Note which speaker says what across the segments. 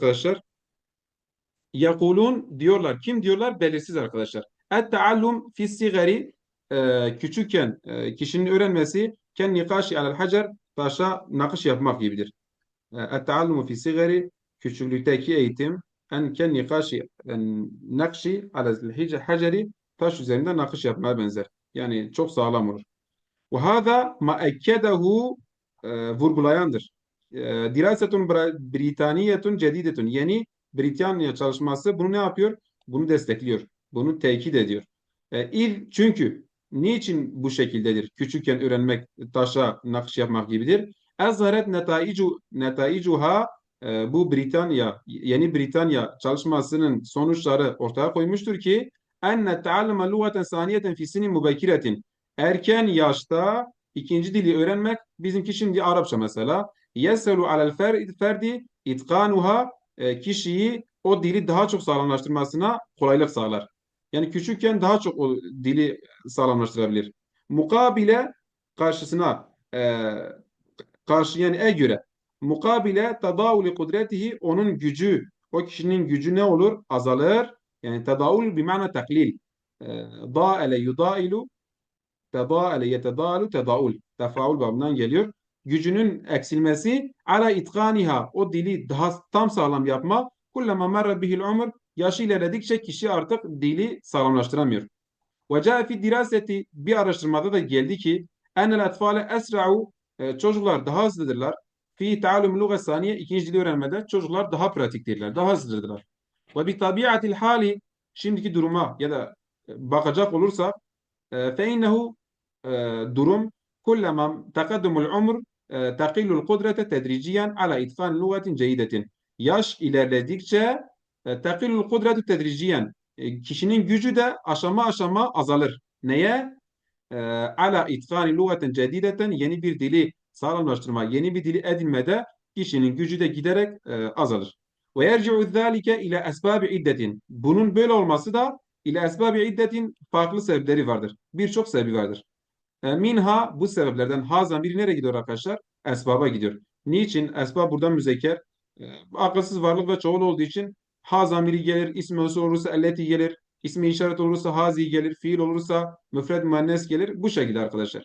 Speaker 1: arkadaşlar. Yakulun diyorlar. Kim diyorlar? Belirsiz arkadaşlar. Et-taallum fi sigari e, küçükken e, kişinin öğrenmesi ken nikaşi alel hacer taşa nakış yapmak gibidir. E, Et-taallumu fi sigari küçüklükteki eğitim en ken nikaşi nakşi alel haceri taş üzerinde nakış yapmaya benzer. Yani çok sağlam olur. Ve hâzâ ma ekkedehu vurgulayandır. E, Dirasetun Britaniyetun cedidetun. Yeni Britanya çalışması bunu ne yapıyor? Bunu destekliyor. Bunu tekit ediyor. E, il çünkü niçin bu şekildedir? Küçükken öğrenmek, taşa nakış yapmak gibidir. Ezharet netaicu netaicuha e, bu Britanya, yeni Britanya çalışmasının sonuçları ortaya koymuştur ki enne teallüme lugaten saniyeten fi sinin mubekiretin erken yaşta ikinci dili öğrenmek bizimki şimdi Arapça mesela yeselu alel fer- ferdi itkanuha e, kişiyi o dili daha çok sağlamlaştırmasına kolaylık sağlar. Yani küçükken daha çok o dili sağlamlaştırabilir. Mukabile karşısına e, karşı yani e göre mukabile tadavuli kudretihi onun gücü o kişinin gücü ne olur? Azalır. Yani tadavul bir mana taklil. E, Da'ele yudailu Tedaale yetedâlu tedaul. Tefaul babından geliyor. Gücünün eksilmesi ala itkaniha o dili daha tam sağlam yapma. Kullama merre bihil umr yaşı ilerledikçe kişi artık dili sağlamlaştıramıyor. Ve caa diraseti bir araştırmada da geldi ki enel etfale esra'u e, çocuklar daha hızlıdırlar. Fi ta'allum luga saniye ikinci dili öğrenmede çocuklar daha pratiktirler, daha hızlıdırlar. Ve bi tabiatil hali şimdiki duruma ya da e, bakacak olursa e, fe innehu durum kullama takaddumul umr takillul kudrete tedriciyen ala itkan lugatin ceyidetin. Yaş ilerledikçe e, takillul kudretu tedriciyen e, kişinin gücü de aşama aşama azalır. Neye? E, ala itkani lugatin cedideten yeni bir dili sağlamlaştırma, yeni bir dili edinmede kişinin gücü de giderek e, azalır. Ve yerci'u zâlike ile esbâbi iddetin. Bunun böyle olması da ile esbâbi iddetin farklı sebepleri vardır. Birçok sebebi vardır. E, minha bu sebeplerden hazan biri nereye gidiyor arkadaşlar? Esbaba gidiyor. Niçin? Esbab buradan müzekker. E, akılsız varlık ve çoğul olduğu için ha zamiri gelir, ismi olursa elleti gelir, ismi işaret olursa hazi gelir, fiil olursa müfred müennes gelir. Bu şekilde arkadaşlar.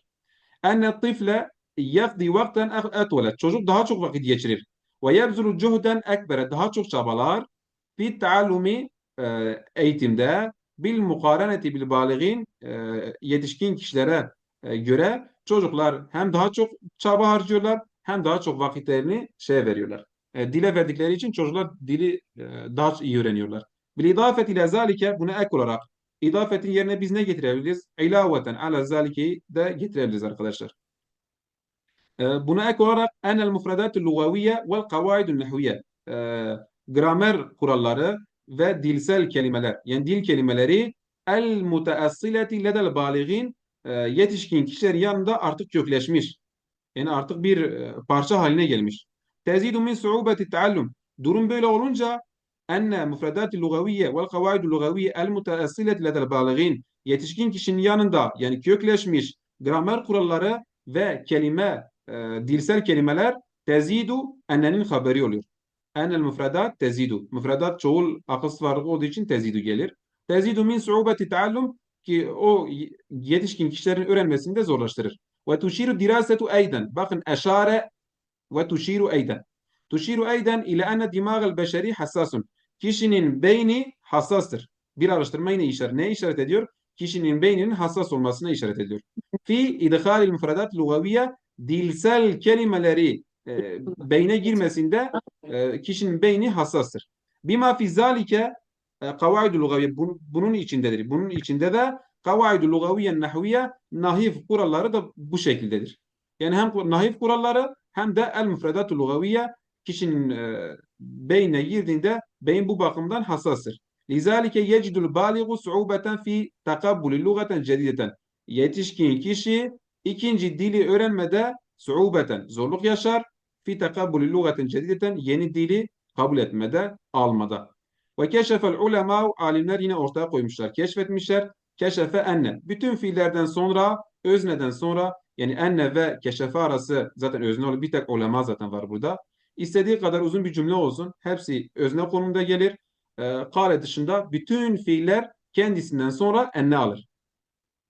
Speaker 1: Enne tifle yakdi vakten etvelet. Çocuk daha çok vakit geçirir. Ve yebzulu cuhden ekbere. Daha çok çabalar. Fi taallumi e, eğitimde bil mukareneti bil baligin e, yetişkin kişilere göre çocuklar hem daha çok çaba harcıyorlar hem daha çok vakitlerini şeye veriyorlar. E, dile verdikleri için çocuklar dili e, daha iyi öğreniyorlar. Bil idafet ile zalike buna ek olarak idafetin yerine biz ne getirebiliriz? İlaveten ala zalikeyi de getirebiliriz arkadaşlar. E, buna ek olarak enel mufredatü lugaviye vel kavaidü nehviye e, gramer kuralları ve dilsel kelimeler yani dil kelimeleri el muteassileti ledel baligin e, yetişkin kişilerin yanında artık kökleşmiş. Yani artık bir e, parça haline gelmiş. Tezidu min su'ubeti taallum. Durum böyle olunca enne müfredat-ı lugaviyye vel kavaid-ı lugaviyye el muteassilet ledel yetişkin kişinin yanında yani kökleşmiş gramer kuralları ve kelime e, dilsel kelimeler tezidu ennenin haberi oluyor. Enel müfredat tezidu. Müfredat çoğul akılsız varlık olduğu için tezidu gelir. Tezidu min su'ubeti taallum ki o yetişkin kişilerin öğrenmesini de zorlaştırır. Ve tuşiru dirasetu eyden. Bakın eşare ve tuşiru eyden. Tuşiru eyden ile enne dimağel beşeri hassasun. Kişinin beyni hassastır. Bir araştırma yine işaret. Ne işaret ediyor? Kişinin beyninin hassas olmasına işaret ediyor. Fi idhalil müfredat lugaviye dilsel kelimeleri e, beyne girmesinde e, kişinin beyni hassastır. Bima fi zalike kavaidul lugaviye bunun içindedir. Bunun içinde de kavaidul lugaviye nahviye nahif kuralları da bu şekildedir. Yani hem nahif kuralları hem de el müfredatul lugaviye kişinin e, beyne girdiğinde beyin bu bakımdan hassastır. Lizalike yecidul baligu su'ubeten fi takabbuli lugaten cedideten. Yetişkin kişi ikinci dili öğrenmede su'ubeten zorluk yaşar. Fi takabbuli lugaten cedideten yeni dili kabul etmede, almada. Ve keşefel ulema alimler yine ortaya koymuşlar, keşfetmişler. Keşefe enne. Bütün fiillerden sonra, özneden sonra yani enne ve keşefe arası zaten özne oluyor. Bir tek ulema zaten var burada. İstediği kadar uzun bir cümle olsun. Hepsi özne konumda gelir. E, kale dışında bütün fiiller kendisinden sonra enne alır.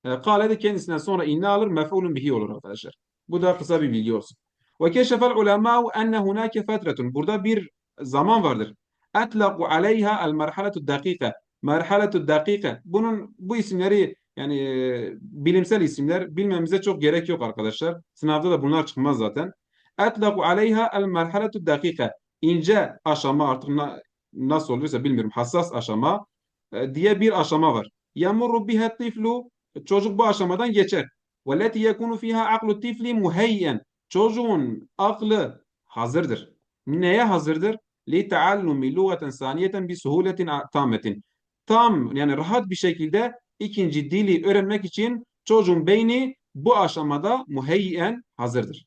Speaker 1: E, kale de kendisinden sonra inne alır. Mef'ulun bihi olur arkadaşlar. Bu da kısa bir bilgi olsun. Ve keşefel ulemâ'u enne hunâke fetretun. Burada bir zaman vardır. Etlaku aleyha el merhaletu dakika. Merhaletu dakika. Bunun bu isimleri yani e, bilimsel isimler bilmemize çok gerek yok arkadaşlar. Sınavda da bunlar çıkmaz zaten. Etlaku aleyha el merhaletu dakika. İnce aşama artık na- nasıl oluyorsa bilmiyorum. Hassas aşama e, diye bir aşama var. Yamurru biha tiflu. Çocuk bu aşamadan geçer. وَالَّتِي يَكُونُ فِيهَا عَقْلُ الطِّفْلِ مُهَيًّا Çocuğun aklı hazırdır. Neye hazırdır? li taallumi lugaten saniyeten bi suhuletin tametin. Tam yani rahat bir şekilde ikinci dili öğrenmek için çocuğun beyni bu aşamada muheyyen hazırdır.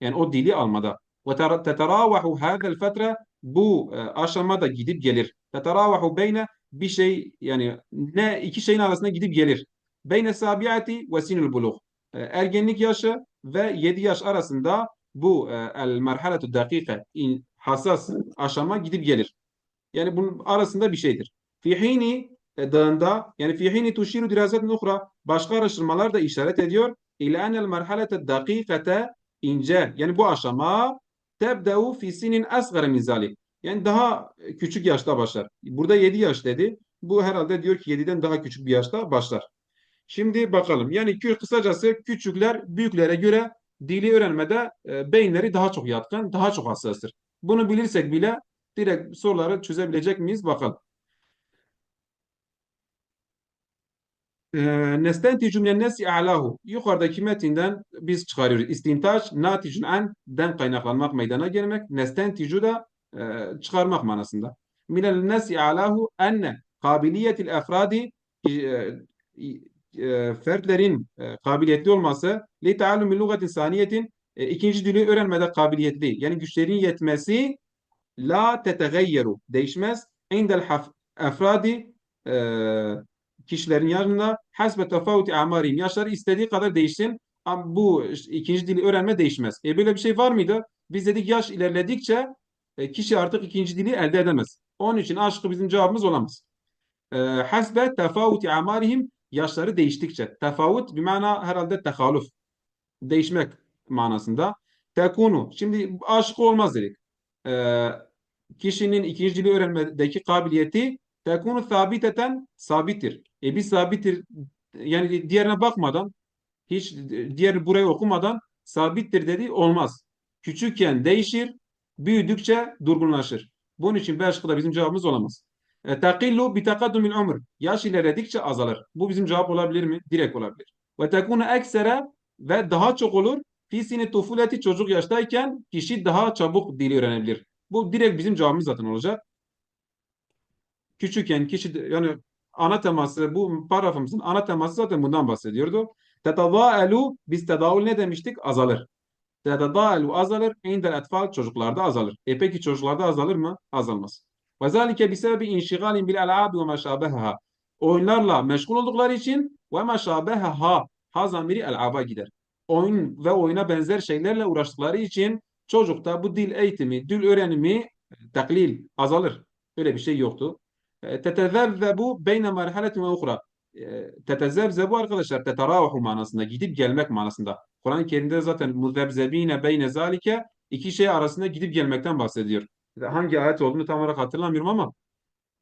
Speaker 1: Yani o dili almada. Ve teteravahu hadel fetre bu e, aşamada gidip gelir. Teteravahu beyne bir şey yani ne iki şeyin arasında gidip gelir. Beyne sabiati ve sinül buluk. Ergenlik yaşı ve 7 yaş arasında bu e, el merhaletu dakika hassas aşama gidip gelir. Yani bunun arasında bir şeydir. Fi hini e, dağında yani fi hini tuşiru dirasetun ukhra başka araştırmalar da işaret ediyor. İlâ enel merhalete dakikate ince yani bu aşama tebdeu fi sinin asgara min. Yani daha küçük yaşta başlar. Burada 7 yaş dedi. Bu herhalde diyor ki 7'den daha küçük bir yaşta başlar. Şimdi bakalım. Yani kısacası küçükler büyüklere göre dili öğrenmede e, beyinleri daha çok yatkın, daha çok hassastır. Bunu bilirsek bile direkt soruları çözebilecek miyiz? Bakalım. E, Nestenticu minen nesi a'lahu. Yukarıdaki metinden biz çıkarıyoruz. İstintaç, naticun an, den kaynaklanmak meydana gelmek. Nestenticu da e, çıkarmak manasında. Minel nesi a'lahu enne kabiliyetil efradi e, e, fertlerin e, kabiliyetli olması li taallumi lugatin saniyetin e, ikinci dili öğrenmede kabiliyetli. Yani güçlerin yetmesi la tetegayyeru değişmez. İndel haf- efradi e, kişilerin yanında hasbe tefavuti amarihim yaşları istediği kadar değişsin. Bu ikinci dili öğrenme değişmez. E böyle bir şey var mıydı? Biz dedik yaş ilerledikçe e, kişi artık ikinci dili elde edemez. Onun için aşkı bizim cevabımız olamaz. E, hasbe tefavuti amarihim yaşları değiştikçe. Tefavut bir mana herhalde tehaluf. Değişmek manasında. Tekunu. Şimdi aşık olmaz dedik. E, kişinin ikinci dili öğrenmedeki kabiliyeti tekunu sabiteten sabittir. E bir sabittir yani diğerine bakmadan hiç diğer burayı okumadan sabittir dedi olmaz. Küçükken değişir, büyüdükçe durgunlaşır. Bunun için B şıkkı da bizim cevabımız olamaz. E, takillu bi takaddumil umr. Yaş ilerledikçe azalır. Bu bizim cevap olabilir mi? Direkt olabilir. Ve tekunu eksere ve daha çok olur. Fi sini tufuleti çocuk yaştayken kişi daha çabuk dili öğrenebilir. Bu direkt bizim cevabımız zaten olacak. Küçükken kişi yani ana teması bu paragrafımızın ana teması zaten bundan bahsediyordu. Tetadâelu biz tedavül ne demiştik? Azalır. Tetadâelu azalır. İndel etfal çocuklarda azalır. E peki çocuklarda azalır mı? Azalmaz. Ve zâlike bisebebi inşigalin bil el'âbi ve meşâbehaha. Oyunlarla meşgul oldukları için ve meşâbehaha. Ha zamiri el'aba gider. Oyun ve oyuna benzer şeylerle uğraştıkları için çocukta bu dil eğitimi, dil öğrenimi taklil, azalır. Öyle bir şey yoktu. Tetezevzebu beyne merhaletin ve uhra. E, Tetezevzebu arkadaşlar teteravahu manasında gidip gelmek manasında. Kur'an-ı Kerim'de zaten muzebzebine beyne zalike iki şey arasında gidip gelmekten bahsediyor. Hangi ayet olduğunu tam olarak hatırlamıyorum ama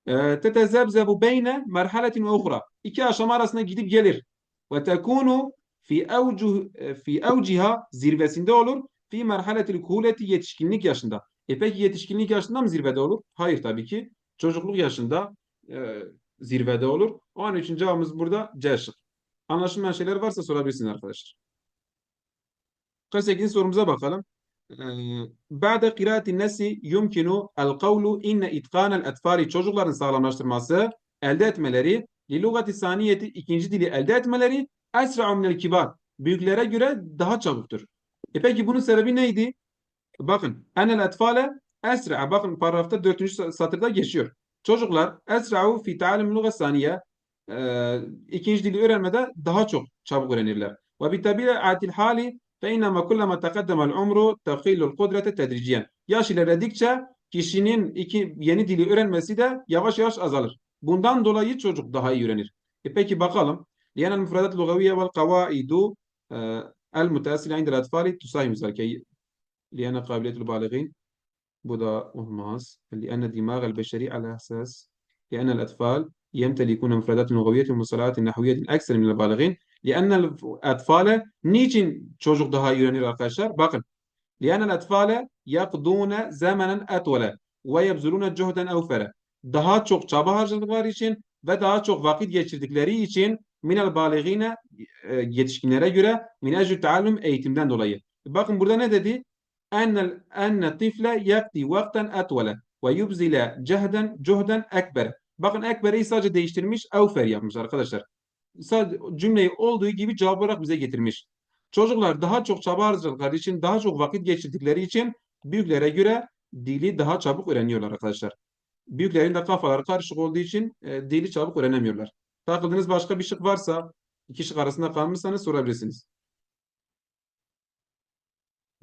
Speaker 1: e, tetezevzebu beyne merhaletin ve uhra. İki aşama arasında gidip gelir. Ve tekunu fi evcuh fi evciha zirvesinde olur. Fi merhaletil kuhuleti yetişkinlik yaşında. E peki yetişkinlik yaşında mı zirvede olur? Hayır tabii ki. Çocukluk yaşında e, zirvede olur. Onun için cevabımız burada C şık. Anlaşılmayan şeyler varsa sorabilirsiniz arkadaşlar. 48. sorumuza bakalım. Ba'de kiraati nesi yumkinu el kavlu inne itkanel etfari çocukların sağlamlaştırması elde etmeleri li lugati saniyeti ikinci dili elde etmeleri Esra minel kibar. Büyüklere göre daha çabuktur. E peki bunun sebebi neydi? Bakın. Enel etfale esra. Bakın paragrafta 4. satırda geçiyor. Çocuklar esra'u fi ta'alim luga saniye. E, ikinci dili öğrenmede daha çok çabuk öğrenirler. Ve bitabi'atil hali fe innama kullama taqaddama umru taqillul kudrete tedriciyen. Yaş ilerledikçe kişinin iki yeni dili öğrenmesi de yavaş yavaş azalır. Bundan dolayı çocuk daha iyi öğrenir. E peki bakalım لأن المفردات اللغوية والقواعد آه، المتأصلة عند الأطفال تساهم ذلك لأن قابلية البالغين da olmaz. لأن الدماغ البشري على أساس لأن الأطفال يمتلكون مفردات لغوية ومصطلحات نحوية أكثر من البالغين لأن الأطفال çocuk daha iyi öğrenir arkadaşlar? Bakın. لأن الأطفال يقضون زمنا أطول ويبذلون جهدا أوفر. Daha çok çaba harcadıkları için ve daha çok minel baligine e, yetişkinlere göre min ecrü taallüm eğitimden dolayı. Bakın burada ne dedi? Ennel enne tifle yakti vakten etvele ve yubzile cehden cuhden ekber. Bakın ekbereyi sadece değiştirmiş, evfer yapmış arkadaşlar. Sadece cümleyi olduğu gibi cevap olarak bize getirmiş. Çocuklar daha çok çaba harcadıkları için, daha çok vakit geçirdikleri için büyüklere göre dili daha çabuk öğreniyorlar arkadaşlar. Büyüklerin de kafaları karışık olduğu için e, dili çabuk öğrenemiyorlar. Takıldığınız başka bir şık varsa, iki şık arasında kalmışsanız sorabilirsiniz.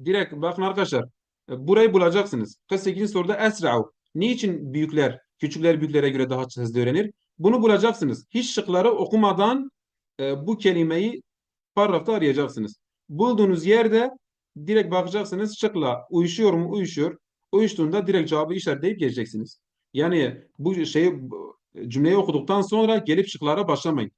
Speaker 1: Direkt bakın arkadaşlar. e, Burayı bulacaksınız. 48. soruda esra'u. Niçin büyükler, küçükler büyüklere göre daha hızlı öğrenir? Bunu bulacaksınız. Hiç şıkları okumadan e, bu kelimeyi paragrafta arayacaksınız. Bulduğunuz yerde direkt bakacaksınız şıkla uyuşuyor mu? Uyuşuyor. Uyuştuğunda direkt cevabı işaretleyip geçeceksiniz. Yani bu şeyi cümleyi okuduktan sonra gelip şıklara başlamayın.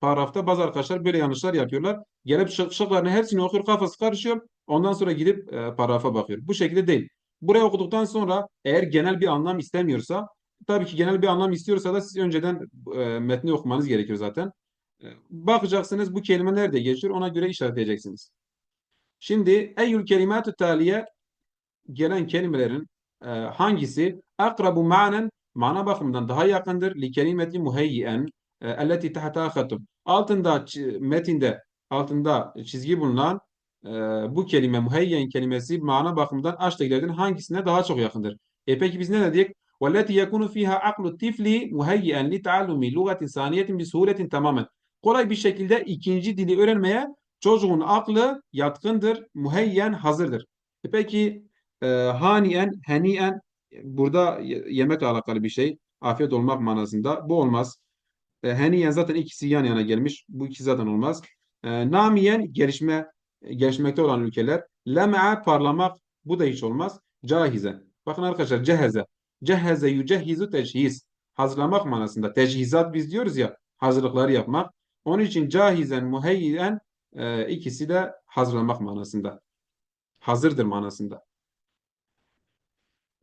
Speaker 1: Paragrafta bazı arkadaşlar böyle yanlışlar yapıyorlar. Gelip şık, şıkların hepsini okuyor, kafası karışıyor. Ondan sonra gidip e, paragrafa bakıyor. Bu şekilde değil. Burayı okuduktan sonra eğer genel bir anlam istemiyorsa, tabii ki genel bir anlam istiyorsa da siz önceden e, metni okumanız gerekiyor zaten. E, bakacaksınız bu kelime nerede geçiyor ona göre işaretleyeceksiniz. Şimdi eyyül kelimatü taliye gelen kelimelerin e, hangisi akrabu manen mana bakımından daha yakındır li kelimeti muheyyen e, elleti tahta hatum. Altında çi- metinde altında çizgi bulunan e, bu kelime muheyyen kelimesi mana bakımından aşağıdakilerden hangisine daha çok yakındır? E peki biz ne dedik? وَالَّتِي يَكُونُ فِيهَا عَقْلُ الطِّفْلِ مُهَيِّئًا لِتَعَلُّمِ لُغَةٍ ثَانِيَةٍ بِسُهُولَةٍ tamamen. Kolay bir şekilde ikinci dili öğrenmeye çocuğun aklı yatkındır, muheyyen hazırdır. E peki e, haniyen, heniyen burada ye- yemekle alakalı bir şey. Afiyet olmak manasında. Bu olmaz. E, heniyen zaten ikisi yan yana gelmiş. Bu ikisi zaten olmaz. E, namiyen gelişme gelişmekte olan ülkeler. Lem'a parlamak. Bu da hiç olmaz. Cahize. Bakın arkadaşlar ceheze. Ceheze yücehizu teçhiz. Hazırlamak manasında. Teçhizat biz diyoruz ya. Hazırlıkları yapmak. Onun için cahizen, muheyyen e, ikisi de hazırlamak manasında. Hazırdır manasında.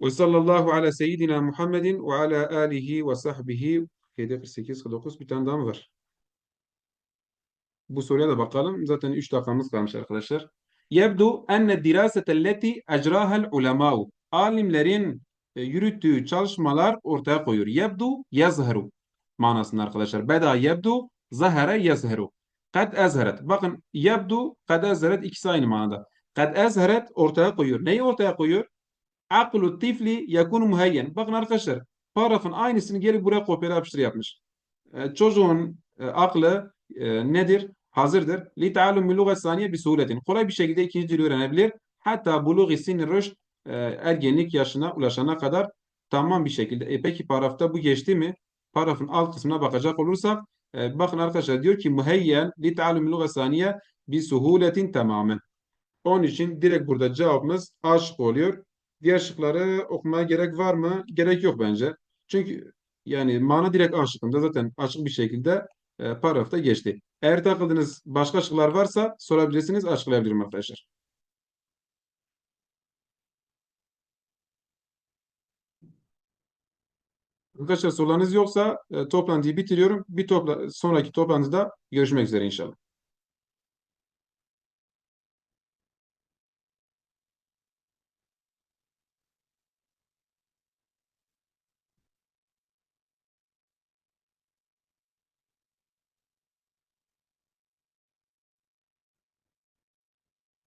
Speaker 1: Ve sallallahu ala seyyidina Muhammedin ve ala alihi ve sahbihi 48 49 bir tane daha mı var? Bu soruya da bakalım. Zaten 3 dakikamız kalmış arkadaşlar. Yebdu enne dirasetelleti ecrahel ulemau. Alimlerin e, yürüttüğü çalışmalar ortaya koyuyor. Yebdu yazharu manasında arkadaşlar. Beda yebdu zahara yazharu. Kad ezheret. Bakın yebdu kad ezheret ikisi aynı manada. Kad ezheret ortaya koyuyor. Neyi ortaya koyuyor? Aklu tifli yakunu muheyyen. Bakın arkadaşlar paragrafın aynısını geri buraya kopyala yapıştır yapmış. E, çocuğun e, aklı e, nedir? Hazırdır. Li ta'allum lugat saniye bi suhuletin. Kolay bir şekilde ikinci dili öğrenebilir. Hatta bulughi sinni rüşd e, ergenlik yaşına ulaşana kadar tamam bir şekilde. E, peki paragrafta bu geçti mi? Paragrafın alt kısmına bakacak olursak e, bakın arkadaşlar diyor ki muheyyen li ta'allum lugat saniye bi suhuletin tamamen. Onun için direkt burada cevabımız A şıkkı oluyor. Diğer şıkları okumaya gerek var mı? Gerek yok bence. Çünkü yani mana direkt A şıkkında zaten açık bir şekilde e, paragrafta geçti. Eğer takıldığınız başka şıklar varsa sorabilirsiniz, açıklayabilirim arkadaşlar. Arkadaşlar sorularınız yoksa e, toplantıyı bitiriyorum. Bir topla sonraki toplantıda görüşmek üzere inşallah.